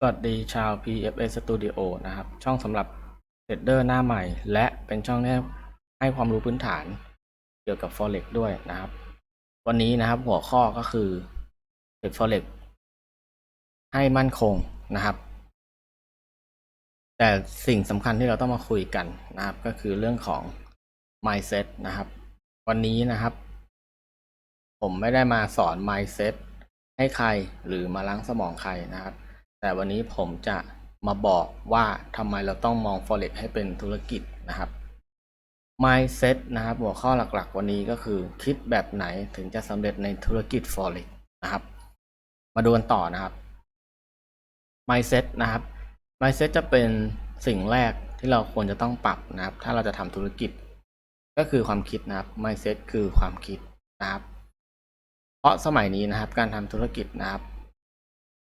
สวัสดีชาว PFA Studio นะครับ ช่องสำหรับเทรดเดอร์หน้าใหม่ และเป็นช่องที่ให้ความรู้พื้นฐานเกี่ยวกับ Forex ด้วยนะครับ วันนี้นะครับหัวข้อก็คือเทรด Forex ให้มั่นคงนะครับ แต่สิ่งสำคัญที่เราต้องมาคุยกันนะครับ ก็คือเรื่องของ mindset นะครับ วันนี้นะครับ ผมไม่ได้มาสอน mindset ให้ใครหรือมาล้างสมองใครนะครับ แต่วันนี้ผมจะมาบอกว่าทำไมเราต้องมอง forex ให้เป็นธุรกิจนะครับ mindset นะครับ หัวข้อหลักๆ วันนี้ก็คือคิดแบบไหนถึงจะสำเร็จในธุรกิจ forex นะครับ มาดูกันต่อนะครับ mindset นะครับ mindset จะเป็นสิ่งแรกที่เราควรจะต้องปรับนะครับ ถ้าเราจะทำธุรกิจ ก็คือความคิดนะครับ mindset คือความคิดนะครับ เพราะสมัยนี้นะครับ การทำธุรกิจนะครับ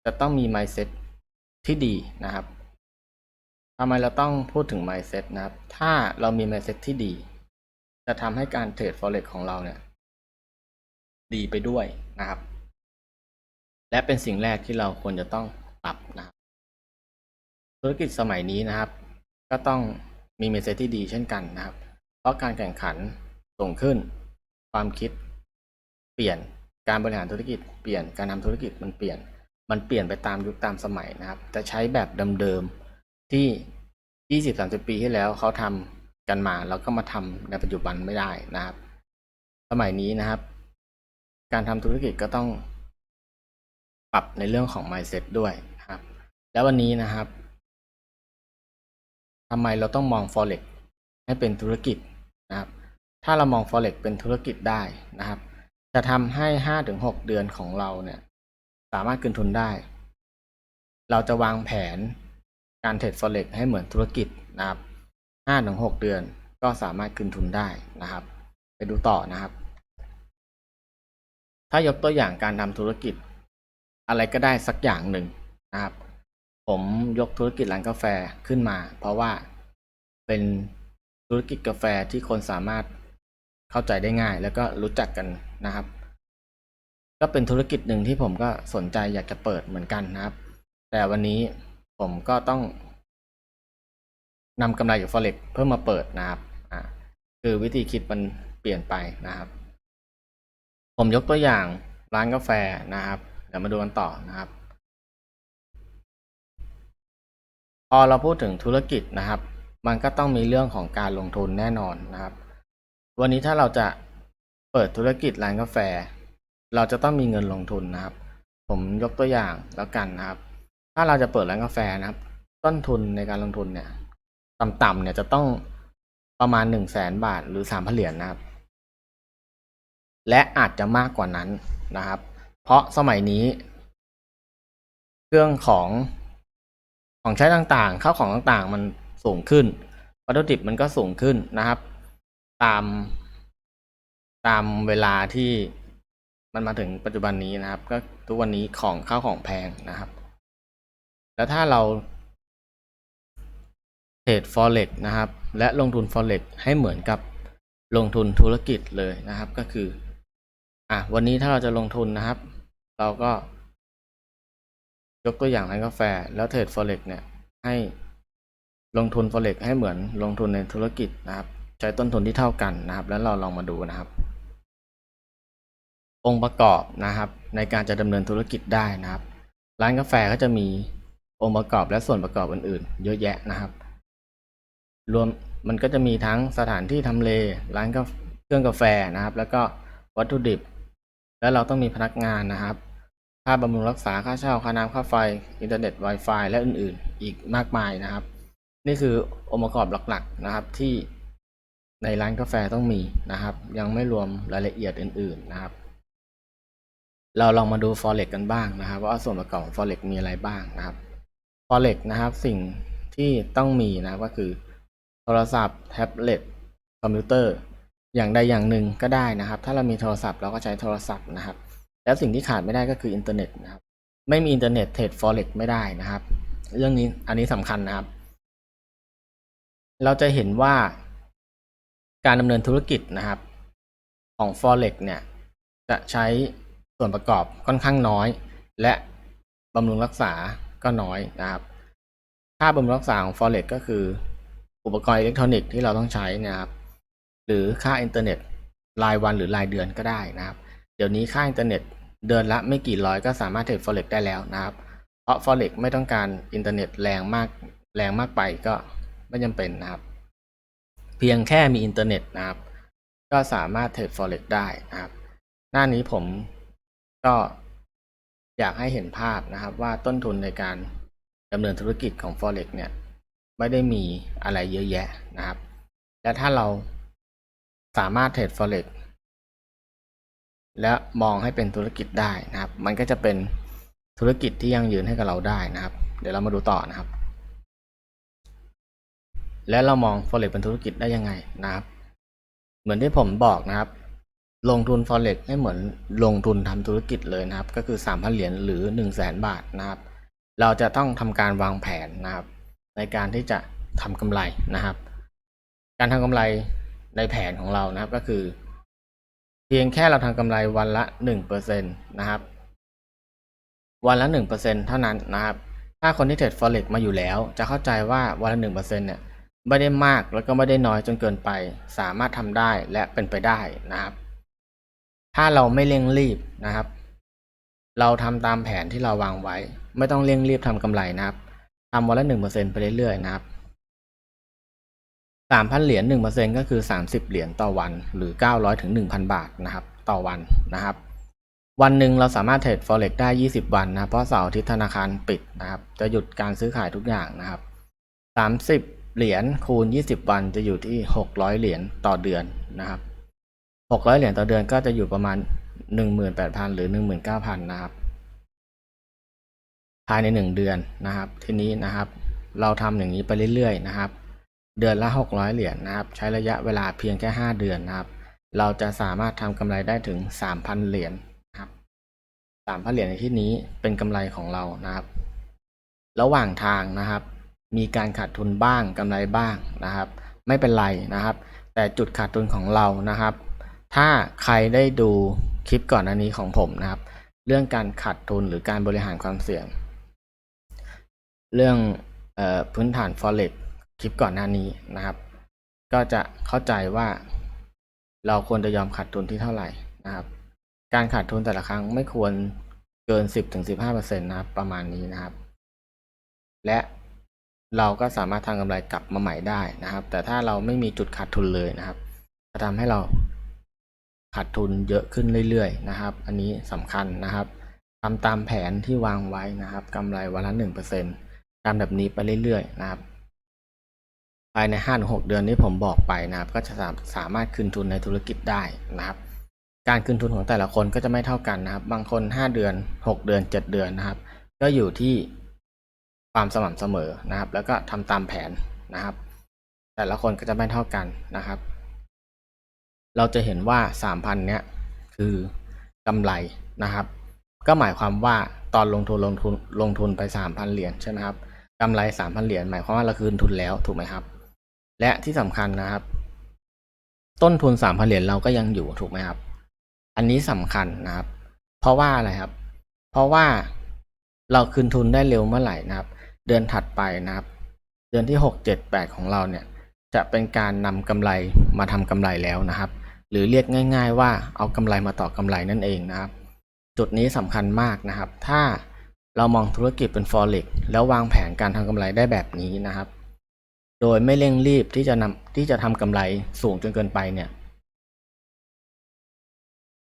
จะต้องมี mindset ที่ดีนะครับทำไมเราต้องพูดถึง mindset นะครับ ถ้าเรามี mindset ที่ดี จะทำให้การเทรด forex ของเราเนี่ย ดีไปด้วยนะครับ และเป็นสิ่งแรกที่เราควรจะต้องปรับนะครับ ธุรกิจสมัยนี้นะครับ ก็ต้องมี mindset ที่ดีเช่นกันนะครับ เพราะการแข่งขันส่งขึ้น ความคิด เปลี่ยนการบริหารธุรกิจเปลี่ยนการทำธุรกิจมันเปลี่ยน มันเปลี่ยนไปตามยุคตามสมัยนะครับจะใช้แบบเดิมๆที่ 20-30 ปีที่แล้วเขาทำกันมาแล้วก็มาทำในปัจจุบันไม่ได้นะครับ สมัยนี้นะครับ การทำธุรกิจก็ต้องปรับในเรื่องของ mindset ด้วยนะครับ แล้ววันนี้นะครับทำไมเราต้องมอง forex ให้เป็นธุรกิจนะครับ ถ้าเรามอง forex เป็นธุรกิจได้นะครับ จะทำให้ห้าถึงหกเดือนของเราเนี่ย สามารถคืนทุนได้ เราจะวางแผนการเทรด forex ให้เหมือนธุรกิจนะครับห้าถึงหกเดือนก็สามารถคืนทุนได้นะครับ ไปดูต่อนะครับ ถ้ายกตัวอย่างการทำธุรกิจ อะไรก็ได้สักอย่างหนึ่งนะครับ ผมยกธุรกิจร้านกาแฟขึ้นมา เพราะว่าเป็นธุรกิจกาแฟที่คนสามารถเข้าใจได้ง่าย แล้วก็รู้จักกันนะครับ ก็เป็นธุรกิจหนึ่งที่ผมก็สนใจอยากจะเปิดเหมือนกันนะครับ แต่วันนี้ผมก็ต้องนำกำไรจาก forex เพิ่มมาเปิดนะครับอ่าคือวิธีคิดมันเปลี่ยนไปนะครับ ผมยกตัวอย่างร้านกาแฟนะครับเดี๋ยวมาดูกันต่อนะครับ พอเราพูดถึงธุรกิจนะครับ มันก็ต้องมีเรื่องของการลงทุนแน่นอนนะครับ วันนี้ถ้าเราจะเปิดธุรกิจร้านกาแฟ เราจะต้องมีเงินลงทุนนะครับ ผมยกตัวอย่างแล้วกันนะครับ ถ้าเราจะเปิดร้านกาแฟนะครับ ต้นทุนในการลงทุนเนี่ย ต่ำๆเนี่ยจะต้องประมาณหนึ่งแสนบาทหรือสามพันเหรียญนะครับ และอาจจะมากกว่านั้นนะครับ เพราะสมัยนี้ เครื่องของของใช้ต่างๆข้าวของต่างๆ มันสูงขึ้นวัตถุดิบมันก็สูงขึ้นนะครับ ตามตามเวลาที่ มันมาถึงปัจจุบันนี้นะครับ ก็ทุกวันนี้ของข้าวของแพงนะครับ แล้วถ้าเราเทรด forex นะครับ และลงทุน forex ให้เหมือนกับลงทุนธุรกิจเลยนะครับ ก็คืออะวันนี้ถ้าเราจะลงทุนนะครับ เราก็ ยกตัวอย่างร้านกาแฟ แล้วเทรด forex เนี่ยให้ลงทุน forex ให้เหมือนลงทุนในธุรกิจนะครับ ใช้ต้นทุนที่เท่ากันนะครับ แล้วเราลองมาดูนะครับ องค์ประกอบนะครับ ในการจะดำเนินธุรกิจได้นะครับ ร้านกาแฟก็จะมีองค์ประกอบและส่วนประกอบอื่นๆ เยอะแยะนะครับ รวมมันก็จะมีทั้งสถานที่ทำเลร้านกาเครื่องกาแฟนะครับ แล้วก็วัตถุดิบ แล้วเราต้องมีพนักงานนะครับค่าบำรุงรักษาค่าเช่าค่าน้ำค่าไฟอินเทอร์เน็ต Wi-Fi และอื่นๆ อีกมากมายนะครับ นี่คือองค์ประกอบหลักๆนะครับที่ในร้านกาแฟต้องมีนะครับ ยังไม่รวมรายละเอียดอื่นๆนะครับ เราลองมาดู forex กันบ้างนะครับ ว่าส่วนประกอบของ forex มีอะไรบ้างนะครับ forex นะครับสิ่งที่ต้องมีนะก็คือโทรศัพท์แท็บเล็ตคอมพิวเตอร์อย่างใดอย่างหนึ่งก็ได้นะครับ ถ้าเรามีโทรศัพท์เราก็ใช้โทรศัพท์นะครับ แล้วสิ่งที่ขาดไม่ได้ก็คืออินเทอร์เน็ตนะครับ ไม่มีอินเทอร์เน็ตเทรด forex ไม่ได้นะครับ เรื่องนี้อันนี้สำคัญนะครับ เราจะเห็นว่าการดำเนินธุรกิจนะครับ ของ forex เนี่ยจะใช้ ส่วนประกอบค่อนข้างน้อย และบำรุงรักษาก็น้อยนะครับ ค่าบำรุงรักษาของ Forex ก็คือ อุปกรณ์อิเล็กทรอนิกส์ที่เราต้องใช้นะครับ หรือค่าอินเทอร์เน็ตรายวันหรือรายเดือนก็ได้นะครับ เดี๋ยวนี้ค่าอินเทอร์เน็ตเดือนละไม่กี่ร้อยก็สามารถเทรด Forex ได้แล้วนะครับ เพราะ Forex ไม่ต้องการอินเทอร์เน็ตแรงมากแรงมากไปก็ไม่จำเป็นนะครับ เพียงแค่มีอินเทอร์เน็ตนะครับ ก็สามารถเทรด Forex ได้นะครับ หน้านี้ผม ก็อยากให้เห็นภาพนะครับว่าต้นทุนในการดำเนินธุรกิจของ Forex เนี่ย ไม่ได้มีอะไรเยอะแยะนะครับ และถ้าเราสามารถเทรด Forex และมองให้เป็นธุรกิจได้นะครับ มันก็จะเป็นธุรกิจที่ยั่งยืนให้กับเราได้นะครับ เดี๋ยวเรามาดูต่อนะครับ และเรามอง Forex เป็นธุรกิจได้ยังไงนะครับ เหมือนที่ผมบอกนะครับ ลงทุน Forex ให้เหมือนลงทุนทำธุรกิจเลยนะครับ ก็คือ 3,000 เหรียญหรือ 1 0 0 0 0แบาทนะครับ เราจะต้องทำการวางแผนนะครับ ในการที่จะทำกำไรนะครับ การทำกำไรในแผนของเรานะครับก็คือ เพียงแค่เราทำกำไรวันละหนึ่งเปอร์เซ็นตนะครับ วันละหนึ่งเปอร์เซ็นเท่านั้นนะครับ ถ้าคนที่เทรด forex มาอยู่แล้ว จะเข้าใจว่าวันละหนึ่งเปอร์เซ็นเนี่ยไม่ได้มากแล้วก็ไม่ได้น้อยจนเกินไป สามารถทำได้และเป็นไปได้นะครับ ถ้าเราไม่เร่งรีบนะครับ เราทำตามแผนที่เราวางไว้ ไม่ต้องเร่งรีบทำกำไรนะครับทำวันละหนึ่งเปอร์เซ็นไปเรื่อยๆนะครับสามพันเหรียญหนึ่งเปอร์เซ็นก็คือสามสิบเหรียญต่อวันหรือเก้าร้อยถึงหนึ่งพันบาทนะครับ ต่อวันนะครับ วันหนึ่งเราสามารถเทรด forex ได้ยี่สิบวันนะเพราะเสาร์อาทิตย์ธนาคารปิดนะครับ จะหยุดการซื้อขายทุกอย่างนะครับสามสิบเหรียญคูณยี่สิบวันจะอยู่ที่หกร้อยเหรียญต่อเดือนนะครับ หกร้อยเหรียญต่อเดือนก็จะอยู่ประมาณหนึ่งหมื่นแปดพันหรือหนึ่งหมื่นเก้าพันนะครับ ภายในหนึ่งเดือนนะครับ ทีนี้นะครับ เราทำอย่างนี้ไปเรื่อยๆนะครับ เดือนละ 600 เหรียญนะครับ ใช้ระยะเวลาเพียงแค่ 5 เดือนนะครับ เราจะสามารถทำกำไรได้ถึง 3,000 เหรียญนะครับ 3,000 เหรียญในที่นี้เป็นกำไรของเรานะครับ ระหว่างทางนะครับ มีการขาดทุนบ้างกำไรบ้างนะครับ ไม่เป็นไรนะครับ แต่จุดขาดทุนของเรานะครับ ถ้าใครได้ดูคลิปก่อนหน้านี้ของผมนะครับ เรื่องการขาดทุนหรือการบริหารความเสี่ยง เรื่องออพื้นฐาน forex คลิปก่อนหน้านี้นะครับ ก็จะเข้าใจว่าเราควรจะยอมขาดทุนที่เท่าไหร่นะครับ การขาดทุนแต่ละครั้งไม่ควรเกิน 10-15%นะครับประมาณนี้นะครับ และเราก็สามารถทำกำไรกลับมาใหม่ได้นะครับ แต่ถ้าเราไม่มีจุดขาดทุนเลยนะครับ จะทำให้เรา ขาดทุนเยอะขึ้นเรื่อยๆนะครับ อันนี้สำคัญนะครับทำตามแผนที่วางไว้นะครับกำไรวันละ1%ทำแบบนี้ไปเรื่อยๆนะครับ ภายใน5้าหกเดือนที่ผมบอกไปนะครับ ก็จะสาสามารถคืนทุนในธุรกิจได้นะครับการคืนทุนของแต่ละคนก็จะไม่เท่ากันนะครับ บางคน 5 เดือน 6 เดือน 7 เดือนนะครับ ก็อยู่ที่ความสม่ำเสมอนะครับ แล้วก็ทำตามแผนนะครับ แต่ละคนก็จะไม่เท่ากันนะครับ เราจะเห็นว่า 3,000เนี้ยคือกำไรนะครับ ก็หมายความว่าตอนลงทุนลงทุนลงทุนไป 3,000 เหรียญใช่ไหมครับกำไร 3,000 เหรียญหมายความว่าเราคืนทุนแล้วถูกไหมครับ และที่สำคัญนะครับ ต้นทุน 3,000 เหรียญเราก็ยังอยู่ถูกไหมครับ อันนี้สำคัญนะครับ เพราะว่าอะไรครับ เพราะว่าเราคืนทุนได้เร็วเมื่อไหร่นะครับ เดือนถัดไปนะครับ เดือนที่ 6 7 8 ของเราเนี่ยจะเป็นการนำกำไรมาทำกำไรแล้วนะครับ หรือเรียกง่าย ๆ ว่าเอากำไรมาต่อกำไรนั่นเองนะครับ จุดนี้สำคัญมากนะครับ ถ้าเรามองธุรกิจเป็น forex แล้ววางแผนการทำกำไรได้แบบนี้นะครับ โดยไม่เร่งรีบที่จะนำที่จะทำกำไรสูงจนเกินไปเนี่ย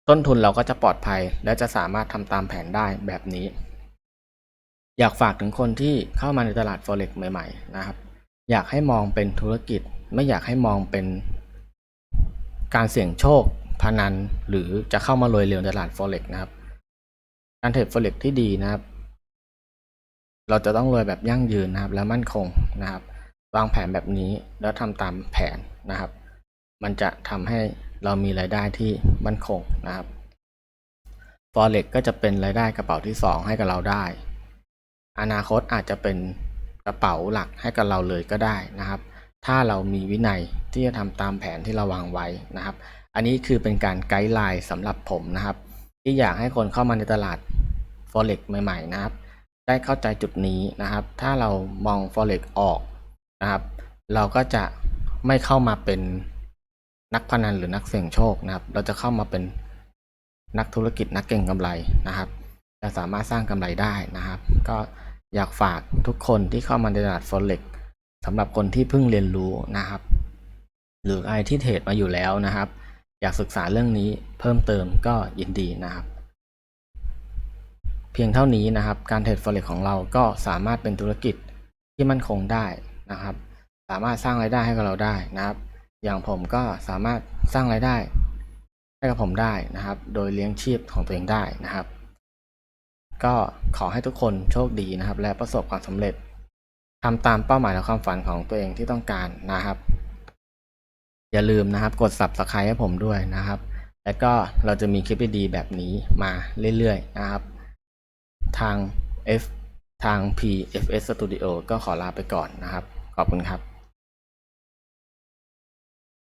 ต้นทุนเราก็จะปลอดภัยและจะสามารถทำตามแผนได้แบบนี้ อยากฝากถึงคนที่เข้ามาในตลาด forex ใหม่ ๆ นะครับ อยากให้มองเป็นธุรกิจไม่อยากให้มองเป็น การเสี่ยงโชคพนันหรือจะเข้ามารวยเร็วในตลาด forex นะครับ การเทรด forex ที่ดีนะครับ เราจะต้องรวยแบบยั่งยืนนะครับ และมั่นคงนะครับ วางแผนแบบนี้แล้วทำตามแผนนะครับ มันจะทำให้เรามีรายได้ที่มั่นคงนะครับ forex ก็จะเป็นรายได้กระเป๋าที่สองให้กับเราได้ อนาคตอาจจะเป็นกระเป๋าหลักให้กับเราเลยก็ได้นะครับ ถ้าเรามีวินัยที่จะทำตามแผนที่เราวางไว้นะครับ อันนี้คือเป็นการไกด์ไลน์สำหรับผมนะครับ ที่อยากให้คนเข้ามาในตลาด forex ใหม่ ๆ นะครับ ได้เข้าใจจุดนี้นะครับ ถ้าเรามอง forex ออกนะครับ เราก็จะไม่เข้ามาเป็นนักพนันหรือนักเสี่ยงโชคนะครับ เราจะเข้ามาเป็นนักธุรกิจนักเก่งกำไรนะครับจะสามารถสร้างกำไรได้นะครับ ก็อยากฝากทุกคนที่เข้ามาในตลาด forex สำหรับคนที่เพิ่งเรียนรู้นะครับ หรือใครที่เทรดมาอยู่แล้วนะครับ อยากศึกษาเรื่องนี้เพิ่มเติมก็ยินดีนะครับ เพียงเท่านี้นะครับ การเทรด forex ของเราก็สามารถเป็นธุรกิจที่มั่นคงได้นะครับ สามารถสร้างรายได้ให้กับเราได้นะครับ อย่างผมก็สามารถสร้างรายได้ให้กับผมได้นะครับ โดยเลี้ยงชีพของตัวเองได้นะครับ ก็ขอให้ทุกคนโชคดีนะครับ และประสบความสำเร็จ ทำตามเป้าหมายและความฝันของตัวเองที่ต้องการนะครับ อย่าลืมนะครับกด subscribe ให้ผมด้วยนะครับ แล้วก็เราจะมีคลิปดีๆแบบนี้มาเรื่อยๆนะครับ ทาง F ทาง PFS Studio ก็ขอลาไปก่อนนะครับ ขอบคุณครับ